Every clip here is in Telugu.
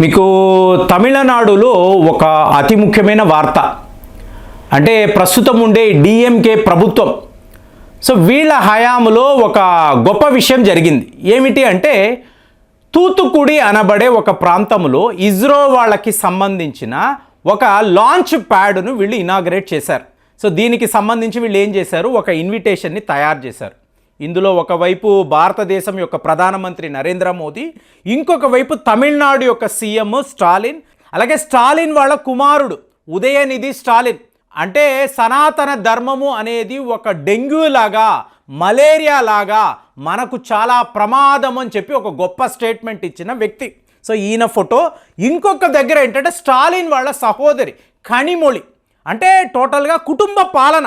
మీకు తమిళనాడులో ఒక అతి ముఖ్యమైన వార్త. అంటే ప్రస్తుతం ఉండే డిఎంకే ప్రభుత్వం. సో వీళ్ళ హయాంలో ఒక గొప్ప విషయం జరిగింది. ఏమిటి అంటే తూతుకుడి అనబడే ఒక ప్రాంతంలో ఇస్రో వాళ్ళకి సంబంధించిన ఒక లాంచ్ ప్యాడ్ను వీళ్ళు ఇనాగ్రేట్ చేశారు. సో దీనికి సంబంధించి వీళ్ళు ఏం చేశారు? ఒక ఇన్విటేషన్ని తయారు చేశారు. ఇందులో ఒకవైపు భారతదేశం యొక్క ప్రధానమంత్రి నరేంద్ర మోదీ ఇంకొక వైపు తమిళనాడు యొక్క సీఎం స్టాలిన్ అలాగే స్టాలిన్ వాళ్ళ కుమారుడు ఉదయనిధి స్టాలిన్. అంటే సనాతన ధర్మము అనేది ఒక డెంగ్యూ లాగా మలేరియా లాగా మనకు చాలా ప్రమాదం అని చెప్పి ఒక గొప్ప స్టేట్మెంట్ ఇచ్చిన వ్యక్తి. సో ఈయన ఫోటో. ఇంకొక దగ్గర ఏంటంటే స్టాలిన్ వాళ్ళ సహోదరి కణిమొళి అంటే టోటల్గా కుటుంబ పాలన.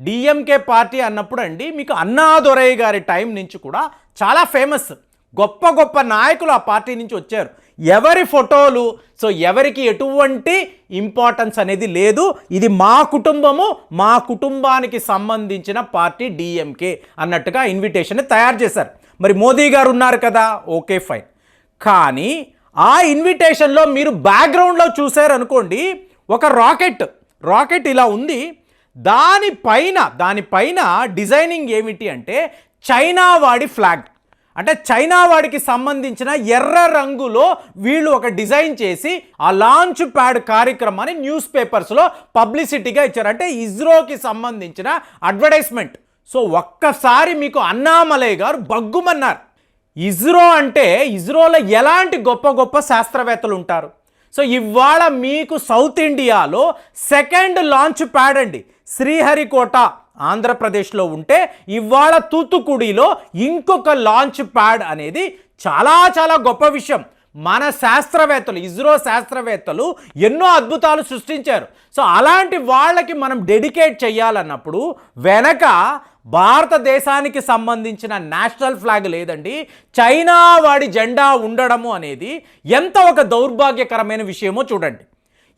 డిఎంకే పార్టీ అన్నప్పుడు అండి మీకు అన్నాదొరై గారి టైం నుంచి కూడా చాలా ఫేమస్. గొప్ప గొప్ప నాయకులు ఆ పార్టీ నుంచి వచ్చారు. ఎవరి ఫోటోలు సో ఎవరికి ఎటువంటి ఇంపార్టెన్స్ అనేది లేదు. ఇది మా కుటుంబము మా కుటుంబానికి సంబంధించిన పార్టీ డిఎంకే అన్నట్టుగా ఇన్విటేషన్ తయారు చేశారు. మరి మోదీ గారు ఉన్నారు కదా ఓకే ఫైన్. కానీ ఆ ఇన్విటేషన్లో మీరు బ్యాక్గ్రౌండ్లో చూశారనుకోండి ఒక రాకెట్ రాకెట్ ఇలా ఉంది. దానిపైన దానిపైన డిజైనింగ్ ఏమిటి అంటే చైనా వాడి ఫ్లాగ్ అంటే చైనా వాడికి సంబంధించిన ఎర్ర రంగులో వీళ్ళు ఒక డిజైన్ చేసి ఆ లాంచ్ ప్యాడ్ కార్యక్రమాన్ని న్యూస్ పేపర్స్లో పబ్లిసిటీగా ఇచ్చారు. అంటే ఇస్రోకి సంబంధించిన అడ్వర్టైజ్మెంట్. సో ఒక్కసారి మీకు అన్నామలై గారు బగ్గుమన్నారు. ఇస్రో అంటే ఇస్రోలో ఎలాంటి గొప్ప గొప్ప శాస్త్రవేత్తలు ఉంటారు? సో ఇవాళ మీకు సౌత్ ఇండియాలో సెకండ్ లాంచ్ ప్యాడ్ అండి. శ్రీహరికోట ఆంధ్రప్రదేశ్లో ఉంటే ఇవాళ తూతుకుడిలో ఇంకొక లాంచ్ ప్యాడ్ అనేది చాలా చాలా గొప్ప విషయం. మన శాస్త్రవేత్తలు ఇస్రో శాస్త్రవేత్తలు ఎన్నో అద్భుతాలు సృష్టించారు. సో అలాంటి వాళ్ళకి మనం డెడికేట్ చేయాలన్నప్పుడు వెనక భారతదేశానికి సంబంధించిన నేషనల్ ఫ్లాగ్ లేదండి చైనా వాడి జెండా ఉండడము అనేది ఎంత ఒక దౌర్భాగ్యకరమైన విషయమో చూడండి.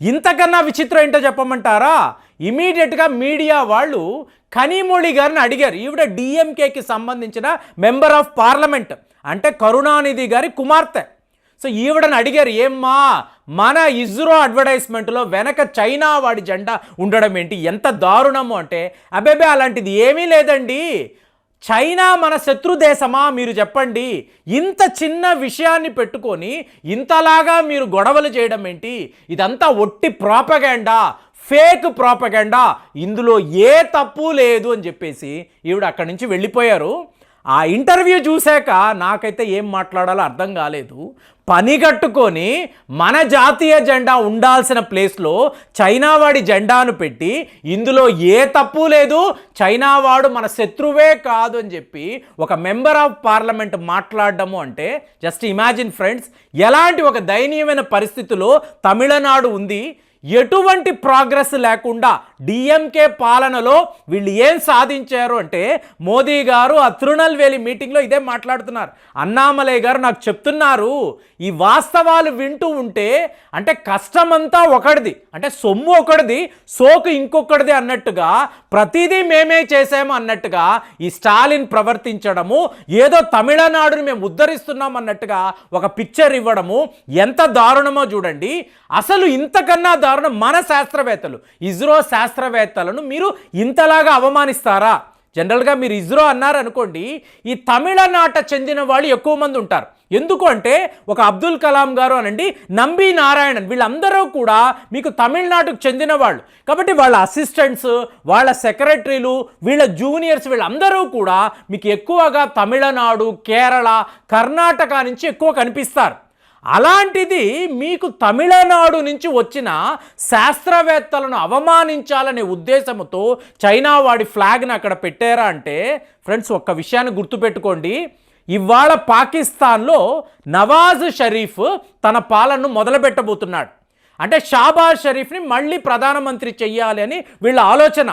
ఇంతకన్నా విచిత్రం ఏంటో చెప్పమంటారా? ఇమీడియట్గా మీడియా వాళ్ళు కనీమొళి గారిని అడిగారు. ఈవిడ డిఎంకేకి సంబంధించిన మెంబర్ ఆఫ్ పార్లమెంట్ అంటే కరుణానిధి గారి కుమార్తె. సో ఈవిడని అడిగారు ఏమ్మా మన ఇజ్రో అడ్వర్టైజ్మెంట్లో వెనక చైనా వాడి జెండా ఉండడం ఏంటి? ఎంత దారుణము అంటే అబేబే అలాంటిది ఏమీ లేదండి. చైనా మన శత్రు దేశమా? మీరు చెప్పండి. ఇంత చిన్న విషయాన్ని పెట్టుకొని ఇంతలాగా మీరు గొడవలు చేయడం ఏంటి? ఇదంతా ఒట్టి ప్రాపగాండా ఫేక్ ప్రాపగాండా. ఇందులో ఏ తప్పు లేదు అని చెప్పేసి ఈవిడ అక్కడి నుంచి వెళ్ళిపోయారు. ఆ ఇంటర్వ్యూ చూశాక నాకైతే ఏం మాట్లాడాలో అర్థం కాలేదు. పని కట్టుకొని మన జాతీయ జెండా ఉండాల్సిన ప్లేస్లో చైనా వాడి జెండాను పెట్టి ఇందులో ఏ తప్పు లేదు చైనా వాడు మన శత్రువే కాదు అని చెప్పి ఒక మెంబర్ ఆఫ్ పార్లమెంట్ మాట్లాడడము అంటే జస్ట్ ఇమాజిన్ ఫ్రెండ్స్ ఎలాంటి ఒక దయనీయమైన పరిస్థితిలో తమిళనాడు ఉంది ఎటువంటి ప్రోగ్రెస్ లేకుండా డిఎంకే పాలనలో వీళ్ళు ఏం సాధించారు అంటే మోదీ గారు ఆ తృణల్వేలి మీటింగ్లో ఇదే మాట్లాడుతున్నారు. అన్నామలై గారు నాకు చెప్తున్నారు ఈ వాస్తవాలు వింటూ ఉంటే అంటే కష్టమంతా ఒకటిది అంటే సొమ్ము ఒకటిది సోకు ఇంకొకటిది అన్నట్టుగా ప్రతిదీ మేమే చేసాము అన్నట్టుగా ఈ స్టాలిన్ ప్రవర్తించడము ఏదో తమిళనాడుని మేము ఉద్ధరిస్తున్నాం అన్నట్టుగా ఒక పిక్చర్ ఇవ్వడము ఎంత దారుణమో చూడండి. అసలు ఇంతకన్నా దారుణం మన శాస్త్రవేత్తలు. ఇస్రో శాస్త్రవేత్తలను మీరు ఇంతలాగా అవమానిస్తారా? జనరల్గా మీరు ఇస్రో అన్నారనుకోండి ఈ తమిళనాట చెందిన వాళ్ళు ఎక్కువ మంది ఉంటారు. ఎందుకు అంటే ఒక అబ్దుల్ కలాం గారు అనండి నంబి నారాయణన్ వీళ్ళందరూ కూడా మీకు తమిళనాడుకు చెందిన వాళ్ళు. కాబట్టి వాళ్ళ అసిస్టెంట్స్ వాళ్ళ సెక్రటరీలు వీళ్ళ జూనియర్స్ వీళ్ళందరూ కూడా మీకు ఎక్కువగా తమిళనాడు కేరళ కర్ణాటక నుంచి ఎక్కువ కనిపిస్తారు. అలాంటిది మీకు తమిళనాడు నుంచి వచ్చిన శాస్త్రవేత్తలను అవమానించాలనే ఉద్దేశంతో చైనా వాడి ఫ్లాగ్ని అక్కడ పెట్టారా అంటే ఫ్రెండ్స్ ఒక్క విషయాన్ని గుర్తుపెట్టుకోండి. ఇవాళ పాకిస్తాన్లో నవాజ్ షరీఫ్ తన పాలనను మొదలుపెట్టబోతున్నాడు. అంటే షాబాజ్ షరీఫ్ని మళ్ళీ ప్రధానమంత్రి చెయ్యాలి అని వీళ్ళ ఆలోచన.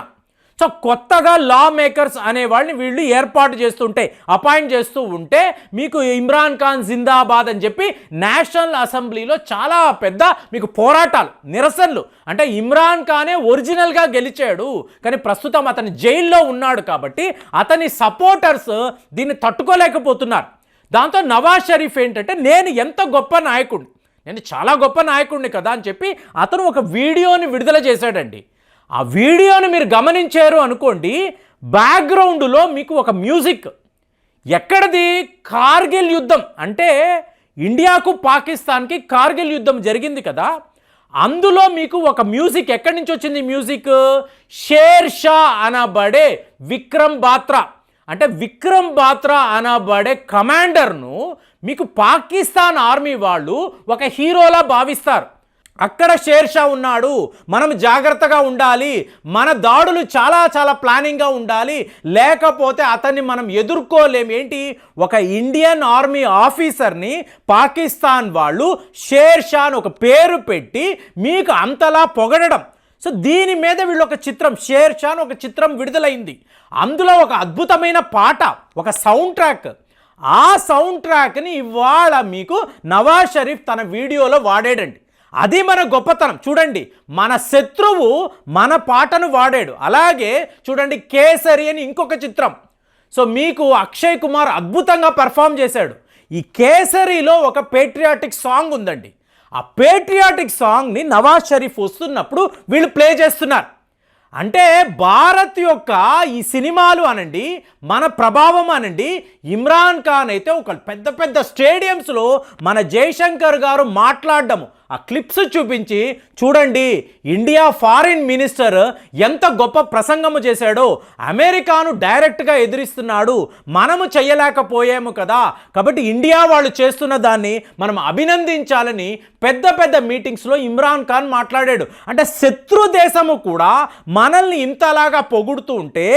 సో కొత్తగా లా మేకర్స్ అనే వాళ్ళని వీళ్ళు ఏర్పాటు చేస్తుంటే అపాయింట్ చేస్తూ ఉంటే మీకు ఇమ్రాన్ ఖాన్ జిందాబాద్ అని చెప్పి నేషనల్ అసెంబ్లీలో చాలా పెద్ద మీకు పోరాటాలు నిరసనలు. అంటే ఇమ్రాన్ ఖానే ఒరిజినల్గా గెలిచాడు కానీ ప్రస్తుతం అతని జైల్లో ఉన్నాడు కాబట్టి అతని సపోర్టర్స్ దీన్ని తట్టుకోలేకపోతున్నారు. దాంతో నవాజ్ షరీఫ్ ఏంటంటే నేను ఎంత గొప్ప నాయకుడు నేను చాలా గొప్ప నాయకుడిని కదా అని చెప్పి అతను ఒక వీడియోని విడుదల చేశాడండి. ఆ వీడియోని మీరు గమనించారు అనుకోండి బ్యాక్గ్రౌండ్లో మీకు ఒక మ్యూజిక్. ఎక్కడిది? కార్గిల్ యుద్ధం. అంటే ఇండియాకు పాకిస్తాన్కి కార్గిల్ యుద్ధం జరిగింది కదా. అందులో మీకు ఒక మ్యూజిక్ ఎక్కడి నుంచి వచ్చింది మ్యూజిక్? షేర్ షా అనబడే విక్రమ్ బాత్రా. అంటే విక్రమ్ బాత్రా అనబడే కమాండర్ను మీకు పాకిస్తాన్ ఆర్మీ వాళ్ళు ఒక హీరోలా భావిస్తారు. అక్కడ షేర్షా ఉన్నాడు. మనం జాగ్రత్తగా ఉండాలి. మన దాడులు చాలా చాలా ప్లానింగ్గా ఉండాలి. లేకపోతే అతన్ని మనం ఎదుర్కోలేం. ఏంటి? ఒక ఇండియన్ ఆర్మీ ఆఫీసర్ని పాకిస్తాన్ వాళ్ళు షేర్షా అని ఒక పేరు పెట్టి మీకు అంతలా పొగడడం. సో దీని మీద వీళ్ళు ఒక చిత్రం షేర్ షా అని ఒక చిత్రం విడుదలైంది. అందులో ఒక అద్భుతమైన పాట ఒక సౌండ్ ట్రాక్. ఆ సౌండ్ ట్రాక్ని ఇవాళ మీకు నవాజ్ షరీఫ్ తన వీడియోలో వాడాడండి. అది మన గొప్పతనం. చూడండి మన శత్రువు మన పాటను వాడాడు. అలాగే చూడండి కేసరి అని ఇంకొక చిత్రం. సో మీకు అక్షయ్ కుమార్ అద్భుతంగా పర్ఫామ్ చేశాడు. ఈ కేసరిలో ఒక పేట్రియాటిక్ సాంగ్ ఉందండి. ఆ పేట్రియాటిక్ సాంగ్ని నవాజ్ షరీఫ్ వస్తున్నప్పుడు వీళ్ళు ప్లే చేస్తున్నారు. అంటే భారత్ యొక్క ఈ సినిమాలు అనండి మన ప్రభావం అనండి ఇమ్రాన్ ఖాన్ అయితే ఒక పెద్ద పెద్ద స్టేడియంస్లో మన జయశంకర్ గారు మాట్లాడడము ఆ క్లిప్స్ చూపించి చూడండి ఇండియా ఫారిన్ మినిస్టర్ ఎంత గొప్ప ప్రసంగము చేశాడో అమెరికాను డైరెక్ట్గా ఎదిరిస్తున్నాడు మనము చేయలేకపోయాము కదా. కాబట్టి ఇండియా వాళ్ళు చేస్తున్న దాన్ని మనం అభినందించాలని పెద్ద పెద్ద మీటింగ్స్లో ఇమ్రాన్ ఖాన్ మాట్లాడాడు. అంటే శత్రు దేశము కూడా మనల్ని ఇంతలాగా పొగుడుతూ ఉంటే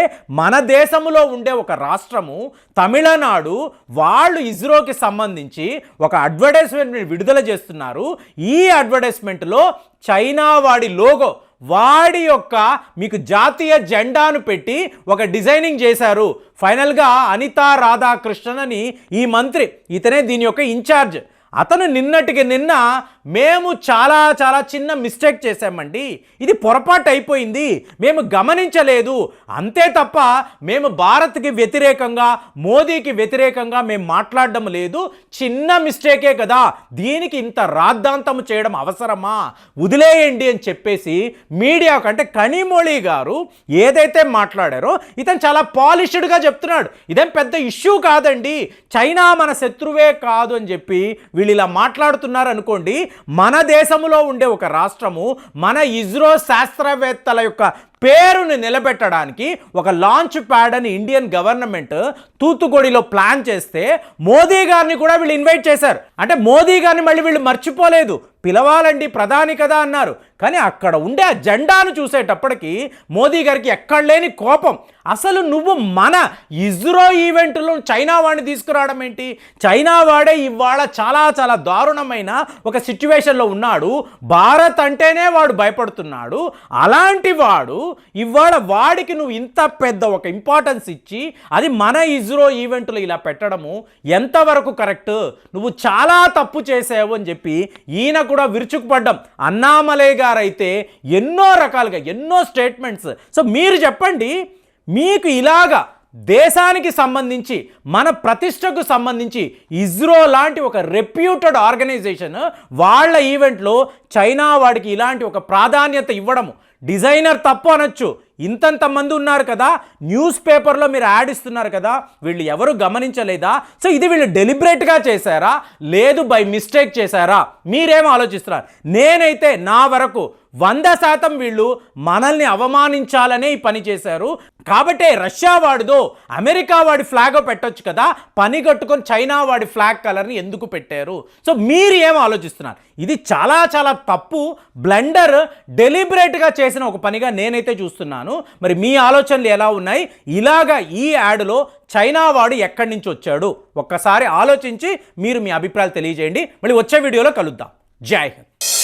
మన దేశములో ఉండే ఒక రాష్ట్రము తమిళనాడు వాళ్ళు ఇస్రోకి సంబంధించి ఒక అడ్వర్టైజ్మెంట్ విడుదల చేస్తున్నారు. ఈ అడ్వర్టైజ్మెంట్లో చైనా వాడి లోగో వాడి యొక్క మీకు జాతీయ జెండాను పెట్టి ఒక డిజైనింగ్ చేశారు. ఫైనల్గా అనితా రాధాకృష్ణన్ అని ఈ మంత్రి ఇతనే దీని యొక్క ఇన్ఛార్జ్. అతను నిన్నటికి నిన్న మేము చాలా చాలా చిన్న మిస్టేక్ చేశామండి. ఇది పొరపాటు అయిపోయింది. మేము గమనించలేదు. అంతే తప్ప మేము భారత్కి వ్యతిరేకంగా మోదీకి వ్యతిరేకంగా మేము మాట్లాడడం లేదు. చిన్న మిస్టేకే కదా. దీనికి ఇంత రాద్ధాంతం చేయడం అవసరమా? వదిలేయండి అని చెప్పేసి మీడియా కంటే కనిమొళి గారు ఏదైతే మాట్లాడారో ఇతను చాలా పాలిష్డ్గా చెప్తున్నాడు. ఇదేం పెద్ద ఇష్యూ కాదండి. చైనా మన శత్రువే కాదు అని చెప్పి వీళ్ళు ఇలా మాట్లాడుతున్నారు అనుకోండి మన దేశంలో ఉండే ఒక రాష్ట్రము మన ఇస్రో శాస్త్రవేత్తల యొక్క పేరుని నిలబెట్టడానికి ఒక లాంచ్ ప్యాడ్ అని ఇండియన్ గవర్నమెంట్ తూతుకొడిలో ప్లాన్ చేస్తే మోదీ గారిని కూడా వీళ్ళు ఇన్వైట్ చేశారు. అంటే మోదీ గారిని మళ్ళీ వీళ్ళు మర్చిపోలేదు. పిలవాలండి ప్రధాని కదా అన్నారు. కానీ అక్కడ ఉండే ఆ జెండాను చూసేటప్పటికి మోదీ గారికి ఎక్కడ లేని కోపం. అసలు నువ్వు మన ఇజ్రో ఈవెంట్లో చైనా వాడిని తీసుకురావడం ఏంటి? చైనా వాడే ఇవాళ చాలా చాలా దారుణమైన ఒక సిచ్యువేషన్లో ఉన్నాడు. భారత్ అంటేనే వాడు భయపడుతున్నాడు. అలాంటి వాడు ఇవాళ వాడికి నువ్వు ఇంత పెద్ద ఒక ఇంపార్టెన్స్ ఇచ్చి అది మన ఇజ్రో ఈవెంట్లో ఇలా పెట్టడము ఎంతవరకు కరెక్ట్ నువ్వు చాలా తప్పు చేసావు అని చెప్పి ఈయన కూడా విరుచుకుపడ్డం. అన్నామలై గారైతే ఎన్నో రకాలుగా ఎన్నో స్టేట్మెంట్స్ సో మీరు చెప్పండి మీకు ఇలాగా దేశానికి సంబంధించి మన ప్రతిష్టకు సంబంధించి ఇజ్రో లాంటి ఒక రెప్యూటెడ్ ఆర్గనైజేషన్ వాళ్ళ ఈవెంట్లో చైనా వాడికి ఇలాంటి ఒక ప్రాధాన్యత ఇవ్వడము డిజైనర్ తప్పు అనొచ్చు. ఇంతంత మంది ఉన్నారు కదా న్యూస్ పేపర్లో మీరు యాడ్ ఇస్తున్నారు కదా వీళ్ళు ఎవరు గమనించలేదా? సో ఇది వీళ్ళు డెలిబరేట్గా చేశారా? లేదు బై మిస్టేక్ చేశారా? మీరేం ఆలోచిస్తున్నారు? నేనైతే నా వరకు వంద శాతం వీళ్ళు మనల్ని అవమానించాలనే ఈ పని చేశారు. కాబట్టే రష్యా వాడిదో అమెరికా వాడి ఫ్లాగ్ పెట్టొచ్చు కదా పని కట్టుకొని చైనా వాడి ఫ్లాగ్ కలర్ని ఎందుకు పెట్టారు? సో మీరు ఏం ఆలోచిస్తున్నారు? ఇది చాలా చాలా తప్పు. బ్లండర్ డెలిబరేట్గా చేసిన ఒక పనిగా నేనైతే చూస్తున్నాను. మరి మీ ఆలోచనలు ఎలా ఉన్నాయి? ఇలాగా ఈ యాడ్లో చైనా వాడు ఎక్కడి నుంచి వచ్చాడు? ఒక్కసారి ఆలోచించి మీరు మీ అభిప్రాయాలు తెలియజేయండి. మళ్ళీ వచ్చే వీడియోలో కలుద్దాం. జై హింద్.